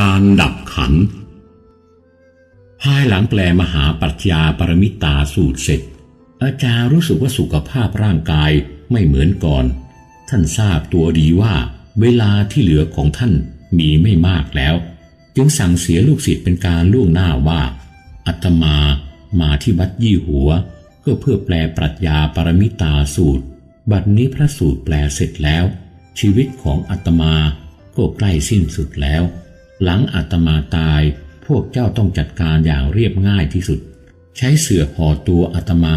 จารดับขัน ภายหลังแปลมหาปรัชญาปรมิตาสูตรเสร็จ อาจารย์รู้สึกว่าสุขภาพร่างกายไม่เหมือนก่อน ท่านทราบตัวดีว่า เวลาที่เหลือของท่านมีไม่มากแล้ว จึงสั่งเสียลูกศิษย์เป็นการล่วงหน้าว่าอาตมามาที่วัดยี่หัว ก็เพื่อแปลปรัชญาปรมิตาสูตร บัดนี้พระสูตรแปลเสร็จแล้ว ชีวิตของอาตมาก็ใกล้สิ้นสุดแล้ว หลังอาตมาตายพวกเจ้าต้องจัดการอย่างเรียบง่ายที่สุด ใช้เสื่อห่อตัวอาตมา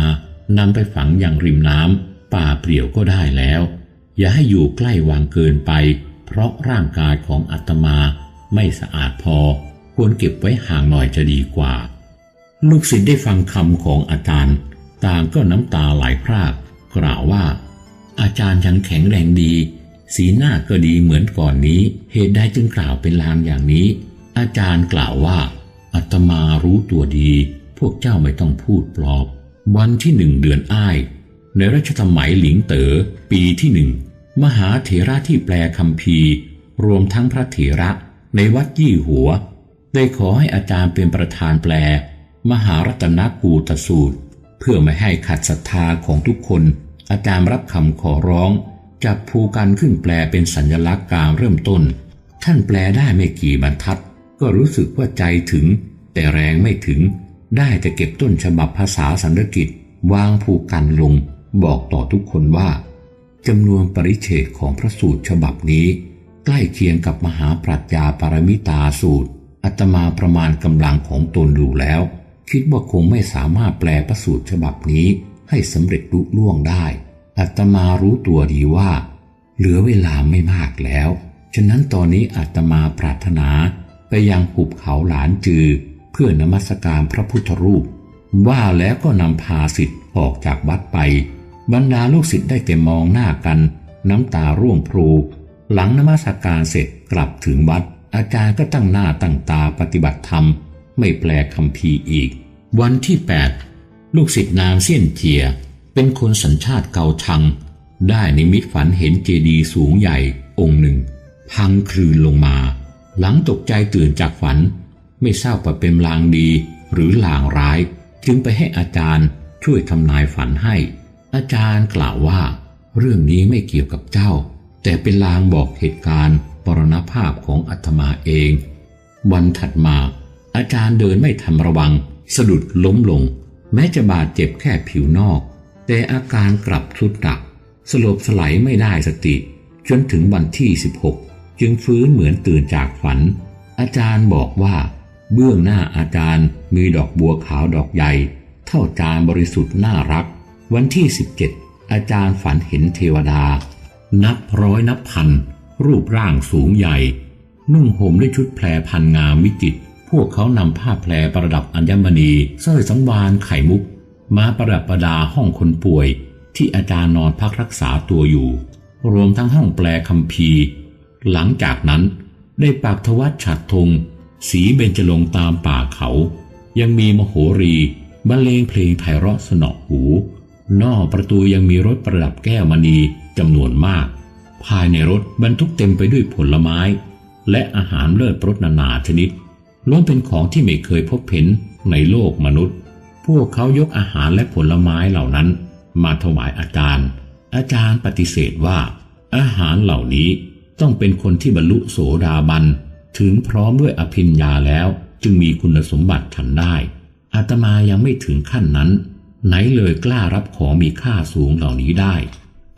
นำไปฝังอย่างริมน้ำป่าเปลี่ยวก็ได้แล้ว อย่าให้อยู่ใกล้วังเกินไป เพราะร่างกายของอาตมาไม่สะอาดพอ ควรเก็บไว้ห่างหน่อยจะดีกว่า ลูกศิษย์ได้ฟังคำของอาจารย์ ต่างก็น้ำตาไหลพราก กล่าวว่า อาจารย์ยังแข็งแรงดี สีหน้าก็ดีเหมือนก่อนนี้ เหตุใดจึงกล่าวเป็นลางอย่างนี้ อาจารย์กล่าวว่าอาตมารู้ตัวดี พวกเจ้าไม่ต้องพูดปลอบ วันที่หนึ่งเดือนอ้าย ในรัชสมัยหลิงเต๋อปีที่หนึ่งมหาเถระที่แปลคำพีร์รวมทั้งพระเถระในวัดยี่หัว ได้ขอให้อาจารย์เป็นประธานแปล มหารัตนกูตสูตร เพื่อไม่ให้ขัดศรัทธาของทุกคน อาจารย์รับคำขอร้อง จับภูกันขึ้นแปลเป็นสัญลักษณ์การเริ่มต้น ท่านแปลได้ไม่กี่บรรทัด ก็รู้สึกว่าใจถึง แต่แรงไม่ถึง ได้แต่เก็บต้นฉบับภาษาสันสกฤตวางภูกันลง บอกต่อทุกคนว่าจำนวนปริเฉดของพระสูตรฉบับนี้ ใกล้เคียงกับมหาปรัชญาปรมิตาสูตรอาตมาประมาณกำลังของตนดูแล้ว คิดว่าคงไม่สามารถแปลพระสูตรฉบับนี้ให้สำเร็จลุล่วงได้ อาตมารู้ตัวดีว่า เหลือเวลาไม่มากแล้ว ฉะนั้นตอนนี้อาตมาปรารถนาไปยังหุบเขาหลานจือ เพื่อนมัสการพระพุทธรูป ว่าแล้วก็นำพาสิทธิ์ออกจากวัดไป บรรดาลูกศิษย์ได้แต่มองหน้ากัน น้ำตาร่วงพรูหลังนมัสการเสร็จกลับถึงวัด อาจารย์ก็ตั้งหน้าตั้งตาปฏิบัติธรรม ไม่แปลคำพีอีก วันที่ 8 ลูกศิษย์นามเสี้ยนเจีย เป็นคนสัญชาติเกาชัง ได้นิมิตฝันเห็นเจดีย์สูงใหญ่องค์หนึ่ง พังคลืนลงมา หลังตกใจตื่นจากฝัน ไม่ทราบว่าเป็นลางดีหรือลางร้าย จึงไปให้อาจารย์ช่วยทำนายฝันให้ อาจารย์กล่าวว่า เรื่องนี้ไม่เกี่ยวกับเจ้า แต่เป็นลางบอกเหตุการณ์ปรณภาพของอาตมาเอง วันถัดมา อาจารย์เดินไม่ทันระวัง สะดุดล้มลง แม้จะบาดเจ็บแค่ผิวนอก แต่อาการกลับทรุดหนัก สลบสลายไม่ได้สติ จนถึงวันที่ 16 จึงฟื้นเหมือนตื่นจากฝัน อาจารย์บอกว่า เบื้องหน้าอาจารย์มีดอกบัวขาวดอกใหญ่ เท่าจานบริสุทธิ์น่ารัก วันที่ 17 อาจารย์ฝันเห็นเทวดา นับร้อยนับพัน รูปร่างสูงใหญ่ นุ่งห่มด้วยชุดแพรพันงามวิจิต พวกเขานำผ้าแพรประดับอัญมณีสร้อยสังวานไข่มุก มาประดับประดาห้องคนป่วยที่อาจารย์นอนพักรักษาตัวอยู่ รวมทั้งห้องแปลคำพีหลังจากนั้นได้ปากทวัดฉัดธงสีเบญจลงตามป่าเขา ยังมีมโหรีบรรเลงเพลงไพเราะสนอหู นอกประตูยังมีรถประดับแก้วมณีจำนวนมาก ภายในรถบรรทุกเต็มไปด้วยผลไม้ และอาหารเลิศรสนานาชนิดล้วนเป็นของที่ไม่เคยพบเห็นในโลกมนุษย์ พวกเขายกอาหารและผลไม้เหล่านั้น มาถวายอาจารย์ อาจารย์ปฏิเสธว่า อาหารเหล่านี้ต้องเป็นคนที่บรรลุโสดาบัน ถึงพร้อมด้วยอภิญญาแล้วจึงมีคุณสมบัติทันได้ อาตมายังไม่ถึงขั้นนั้น ไหนเลยกล้ารับของมีค่าสูงเหล่านี้ได้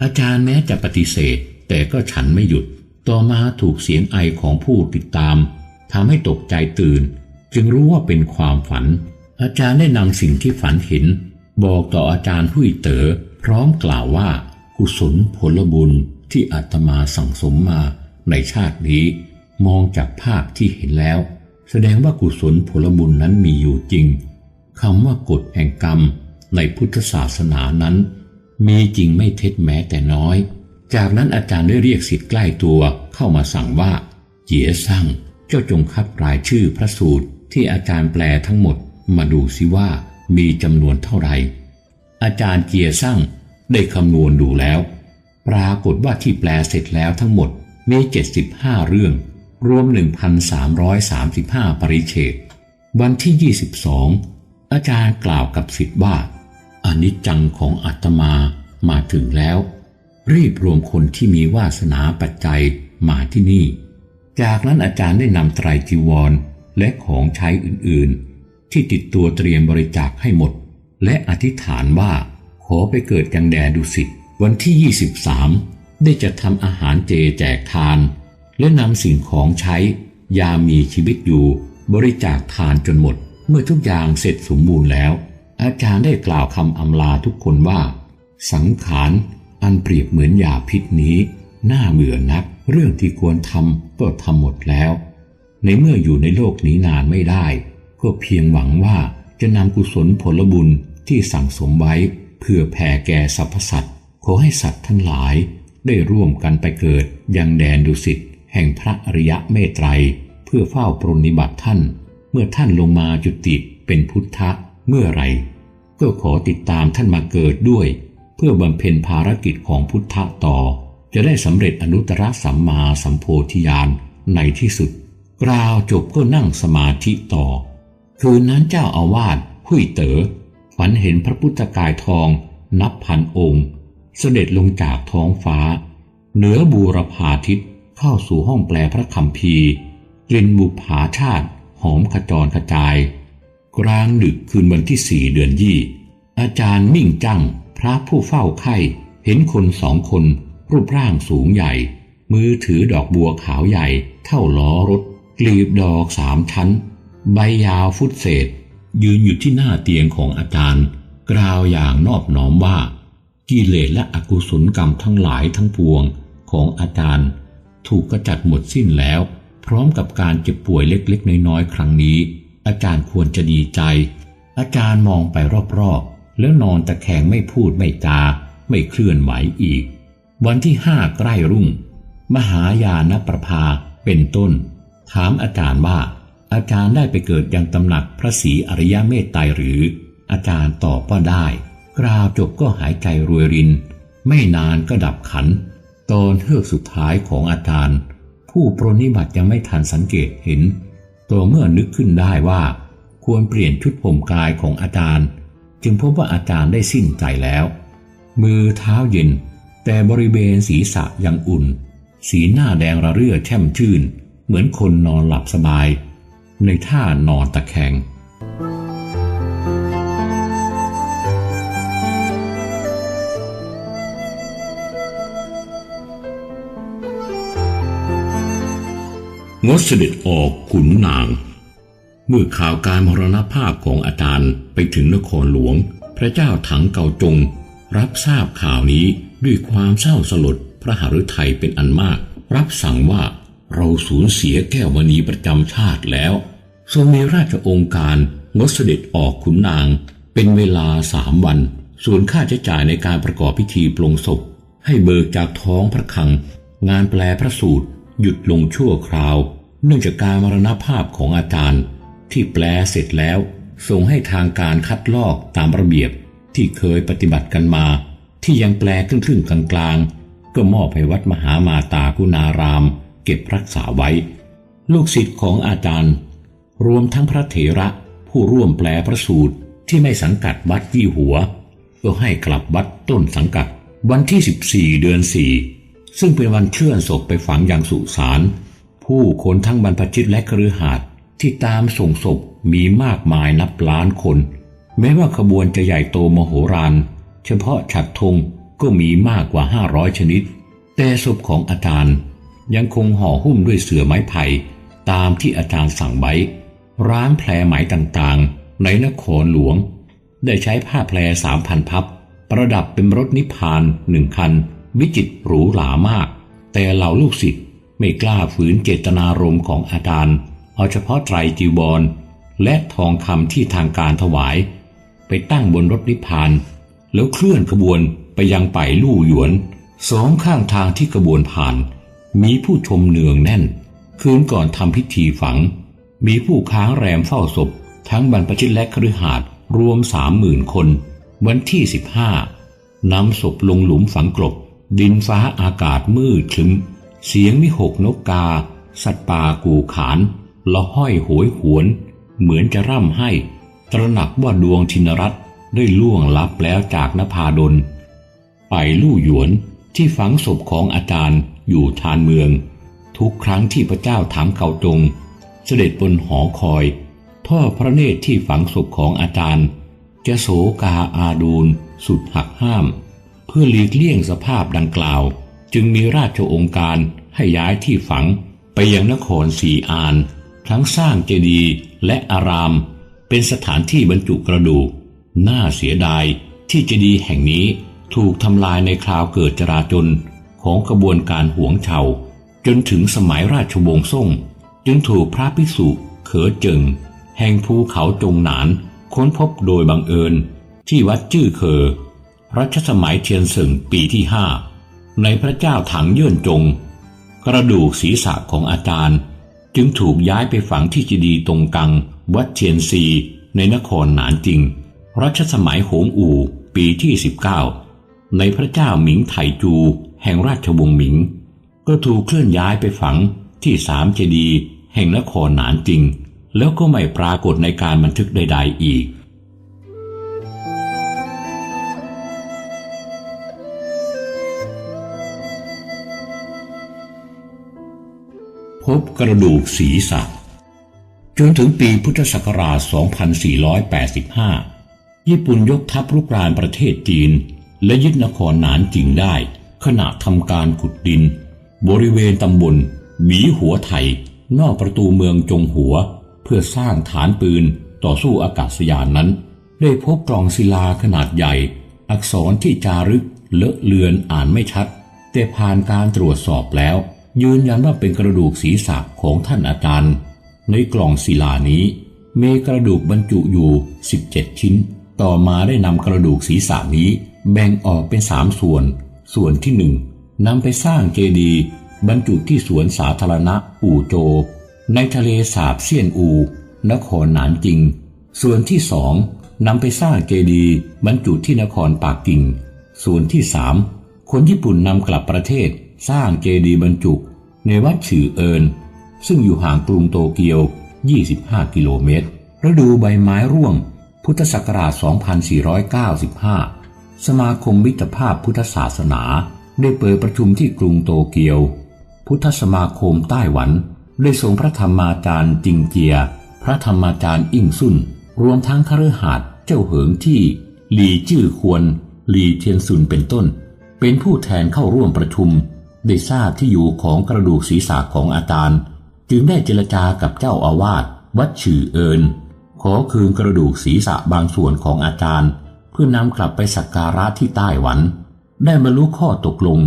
อาจารย์แม้จะปฏิเสธ แต่ก็ฉันไม่หยุด ต่อมาถูกเสียงไอของผู้ติดตามทำให้ตกใจตื่น จึงรู้ว่าเป็นความฝัน อาจารย์ได้นำสิ่งที่ฝันเห็น บอกต่ออาจารย์ผู้เต๋อพร้อมกล่าวว่า กุศลผลบุญที่อาตมาสั่งสมมาในชาตินี้ มองจากภาพที่เห็นแล้ว แสดงว่ากุศลผลบุญนั้นมีอยู่จริงคำว่ากฎแห่งกรรมในพุทธศาสนานั้น มีจริงไม่เท็จแม้แต่น้อย จากนั้นอาจารย์ได้เรียกสิทธิ์ใกล้ตัวเข้ามาสั่งว่าเจียสั่งเจ้าจงคัดรายชื่อพระสูตรที่อาจารย์แปลทั้งหมด มาดูสิว่ามีจำนวนเท่าไหร่อาจารย์เกียร์สั่งได้คำนวณดูแล้ว ปรากฏว่าที่แปลเสร็จแล้วทั้งหมดมี 75 เรื่อง รวม 1,335 ปริเฉดวันที่ 22 อาจารย์กล่าวกับสิทธิ์ว่าอนิจจังของอาตมามาถึงแล้ว รีบรวมคนที่มีวาสนาปัจจัยมาที่นี่ จากนั้นอาจารย์ได้นำไตรจีวรและของใช้อื่นๆ ที่ติดตัวเตรียมบริจาคให้หมด และอธิษฐานว่าขอไปเกิดยังแดดุสิตวันที่ 23 ได้จะทำอาหารเจแจกทาน และนำสิ่งของใช้ ยามมีชีวิตอยู่ บริจาคทานจนหมด เมื่อทุกอย่างเสร็จสมบูรณ์แล้ว อาจารย์ได้กล่าวคำอำลาทุกคนว่า สังขารอันเปรียบเหมือนยาพิษนี้น่าเบื่อนัก เรื่องที่ควรทำก็ทำหมดแล้ว ในเมื่ออยู่ในโลกนี้นานไม่ได้ ก็เพียงหวังว่าจะนำกุศลผลบุญที่สั่งสมไว้ เพื่อแผ่แก่สรรพสัตว์ขอให้สัตว์ทั้งหลาย ได้ร่วมกันไปเกิดยังแดนดุสิตแห่งพระอริยะเมตไตร เพื่อเฝ้าปรนนิบัติท่าน เมื่อท่านลงมาจุติเป็นพุทธะเมื่อไรก็ขอติดตามท่านมาเกิดด้วย เพื่อบำเพ็ญภารกิจของพุทธะต่อ จะได้สำเร็จอนุตตรสัมมาสัมโพธิญาณในที่สุด กล่าวจบก็นั่งสมาธิต่อ คืนนั้นเจ้าอาวาสหุยเต๋อฝันเห็นพระพุทธกายทองนับพันองค์ เสด็จลงจากท้องฟ้า เหนือบูรพาทิตเข้าสู่ห้องแปลพระคำพีกลิ่นบุภาชาติหอมขจรกระจาย กลางดึกคืนวันที่สี่เดือนยี่ อาจารย์นิ่งจังพระผู้เฝ้าไข้ เห็นคนสองคน รูปร่างสูงใหญ่ มือถือดอกบัวขาวใหญ่ เท่าล้อรถ กลีบดอกสามชั้น ใบยาวฟุตเศษ ยืนอยู่ที่หน้าเตียงของอาจารย์ กล่าวอย่างนอบน้อมว่า กิเลสและอกุศลกรรมทั้งหลายทั้งปวงของอาจารย์ ถูกกระจัดหมดสิ้นแล้ว พร้อมกับการเจ็บป่วยเล็กๆ น้อยๆ ครั้งนี้ อาจารย์ควรจะดีใจ อาจารย์มองไปรอบๆ แล้วนอนตะแคงไม่พูดไม่จา ไม่เคลื่อนไหวอีก วันที่ห้าใกล้รุ่ง มหายานประภาเป็นต้น ถามอาจารย์ว่า อาจารย์ได้ไปเกิดยังตำหนักพระศรีอริยเมตไตรหรือ อาจารย์ตอบว่าได้ กราวจบก็หายใจรวยริน ไม่นานก็ดับขัน ตอนเฮือกสุดท้ายของอาจารย์ ผู้ปรนนิบัติยังไม่ทันสังเกตเห็นตัวเมื่อนึกขึ้นได้ว่า ควรเปลี่ยนชุดผมกายของอาจารย์ จึงพบว่าอาจารย์ได้สิ้นใจแล้ว มือเท้าเย็น แต่บริเวณศีรษะยังอุ่น สีหน้าแดงระเรื่อแช่มชื่น เหมือนคนนอนหลับสบาย ในท่านอนตะแคงงดเสด็จออกขุนนาง เมื่อข่าวการมรณภาพของอาจารย์ไปถึงนครหลวง พระเจ้าถังเกาจง รับทราบข่าวนี้ด้วยความเศร้าสลดพระหฤทัยเป็นอันมาก รับสั่งว่าเราสูญเสียแก้วมณีประจำชาติแล้ว ทรงมีราชองค์การงดเสด็จออกขุนนาง เป็นเวลาสามวัน ส่วนค่าใช้จ่ายในการประกอบพิธีปลงศพ ให้เบิกจากท้องพระคลัง งานแปลพระสูตร หยุดลงชั่วคราว เนื่องจากการมรณภาพของอาจารย์ ที่แปลเสร็จแล้วส่งให้ทางการคัดลอกตามระเบียบที่เคยปฏิบัติกันมา ที่ยังแปลครึ่งครึ่งกลางกลางๆก็มอบให้วัดมหามาตากุณาราม เก็บรักษาไว้ ลูกศิษย์ของอาจารย์ รวมทั้งพระเถระผู้ร่วมแปลพระสูตรที่ไม่สังกัดวัดยี่หัว ก็ให้กลับวัดต้นสังกัดวันที่ 14 เดือน 4 ซึ่งเป็นวันเคลื่อนศพไปฝังอย่างสุสานผู้คนทั้งบรรพชิตและครือหาดที่ตามส่งศพมีมากมายนับล้านคน แม้ว่าขบวนจะใหญ่โตมโหฬารเฉพาะฉัดธงก็มีมากกว่า 500 ชนิด แต่ศพของอาจารย์ยังคงห่อหุ้มด้วยเสื่อไม้ไผ่ตามที่อาจารย์สั่งไว้ ร้านแผลไหมต่างๆ ในนครหลวง ได้ใช้ผ้าแพรสามพันพับ ประดับเป็นรถนิพพานหนึ่งคัน วิจิตหรูหรามาก แต่เหล่าลูกศิษย์ไม่กล้าฝืนเจตนารมณ์ของอาจารย์เอาเฉพาะไตรจีวรและทองคำที่ทางการถวาย ไปตั้งบนรถนิพพาน แล้วเคลื่อนขบวนไปยังไปายลู่หยวน สองข้างทางที่ขบวนผ่าน มีผู้ชมเนืองแน่น คืนก่อนทำพิธีฝัง มีผู้ค้างแรมเฝ้าศพ ทั้งบรรพชิตและครือหาดรวมสามหมื่นคน วันที่สิบห้านำศพลงหลุมฝังกลบ ดินฟ้าอากาศมืดครึ้ม เสียงมิหกนกกา สัตว์ป่ากูขานละห้อยโหยหวน เหมือนจะร่ำให้ ตระหนักว่าดวงทินรัตได้ล่วงลับแล้วจากนภาดล ไปลู่หยวนที่ฝังศพของอาจารย์อยู่ชานเมือง ทุกครั้งที่พระเจ้าถามเขาจง เสด็จบนหอคอย ท่อพระเนตรที่ฝังศพของอาจารย์จะโศกาอาดูลสุดหักห้าม เพื่อหลีกเลี่ยงสภาพดังกล่าว จึงมีราชองค์การให้ย้ายที่ฝังไปยังนครสีอาน ทั้งสร้างเจดีย์และอาราม เป็นสถานที่บรรจุกระดูก น่าเสียดายที่เจดีย์แห่งนี้ถูกทำลายในคราวเกิดจราจนของกระบวนการหวงเฉาจนถึงสมัยราชวงศ์ซ่ง จึงถูกพระภิกษุเขอเจิง แห่งภูเขาจงหนาน ค้นพบโดยบังเอิญ ที่วัดจื้อเคอรัชสมัยเทียนสึงปีที่ห้าในพระเจ้าถังเยื่นจง กระดูกศีรษะของอาจารย์ จึงถูกย้ายไปฝังที่เจดีตรงกัง วัดเทียนซี ในนครหนานจริง รัชสมัยโหงอู่ปีที่ 19 ในพระเจ้าหมิงไถจู แห่งราชวงศ์หมิง ก็ถูกเคลื่อนย้ายไปฝังที่สามเจดีย์ แห่งนครหนานจริง แล้วก็ไม่ปรากฏในการบันทึกใด ๆ อีก พบกระดูกศีรษะจนถึงปีพุทธศักราช 2485 ญี่ปุ่นยกทัพรุกรานประเทศจีน และยึดนครหนานจริงได้ ขณะทำการขุดดิน บริเวณตำบลหวีหัวไทย นอกประตูเมืองจงหัว เพื่อสร้างฐานปืนต่อสู้อากาศยานนั้น ได้พบกล่องศิลาขนาดใหญ่ อักษรที่จารึกเลอะเลือนอ่านไม่ชัด แต่ผ่านการตรวจสอบแล้ว ยืนยันว่าเป็นกระดูกศีรษะของท่านอาจารย์ ในกล่องศิลานี้ มีกระดูกบรรจุอยู่ 17 ชิ้น ต่อมาได้นำกระดูกศีรษะนี้ แบ่งออกเป็นสามส่วน ส่วนที่หนึ่งนำไปสร้างเจดีย์บรรจุที่สวนสาธารณะ อู่โจ ในทะเลสาบเซียนอู นครหนานจิง ส่วนที่สองนำไปสร้างเจดีย์บรรจุที่นครปากกิ่ง ส่วนที่สามคนญี่ปุ่นนำกลับประเทศสร้างเจดีย์บรรจุ ในวัดฉือเอิน ซึ่งอยู่ห่างกรุงโตเกียว 25 กิโลเมตรฤดูใบไม้ร่วง พุทธศักราช 2495 สมาคมมิตรภาพพุทธศาสนา ได้เปิดประชุมที่กรุงโตเกียว พุทธสมาคมไต้หวัน ได้ส่งพระธรรมาจารย์จิงเจีย พระธรรมาจารย์อิ่งสุนรวมทั้งคฤหัสถ์เจ้าเหิงที่หลีจื้อควรหลีเทียนซุนเป็นต้น เป็นผู้แทนเข้าร่วมประชุม ได้ทราบที่อยู่ของกระดูกศีรษะของอาจารย์ จึงได้เจรจากับเจ้าอาวาสวัดฉื่อเอินขอคืนกระดูกศีรษะบางส่วนของอาจารย์ เพื่อนำกลับไปสักการะที่ไต้หวัน ได้บรรลุข้อตกลง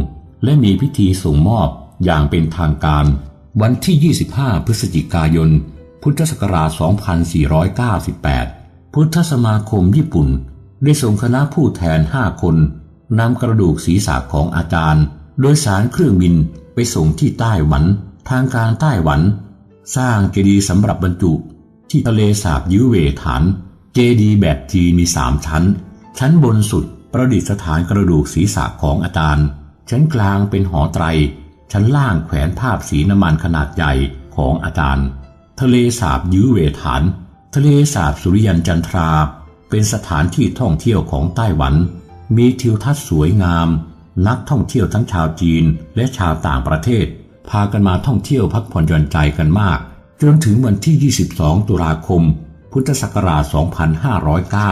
และมีพิธีส่งมอบ อย่างเป็นทางการ วันที่ 25 พฤศจิกายน พุทธศักราช 2498 พุทธสมาคมญี่ปุ่น ได้ส่งคณะผู้แทน 5 คนนำกระดูกศีรษะของอาจารย์ โดยสารเครื่องบินไปส่งที่ไต้หวัน ทางการไต้หวัน สร้างเจดีย์สำหรับบรรจุ ที่ทะเลสาบยื้อเวฐาน เจดีย์แบบจีมีสามชั้น ชั้นบนสุดประดิษฐานกระดูกศีรษะของอาจารย์ ชั้นกลางเป็นหอไตร ชั้นล่างแขวนภาพสีน้ำมันขนาดใหญ่ของอาจารย์ ทะเลสาบยื้อเวฐาน ทะเลสาบสุริยันจันทรา เป็นสถานที่ท่องเที่ยวของไต้หวัน มีทิวทัศน์สวยงาม นักท่องเที่ยวทั้งชาวจีนและชาวต่างประเทศ พากันมาท่องเที่ยวพักผ่อนหย่อนใจกันมาก จนถึงวันที่ 22 ตุลาคม พุทธศักราช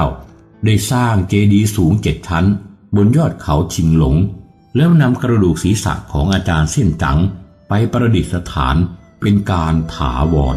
2509 ได้สร้างเจดีย์สูงเจ็ดชั้น บนยอดเขาชิงหลง แล้วนำกระดูกศีรษะของอาจารย์เส้นจังไปประดิษฐานเป็นการถาวร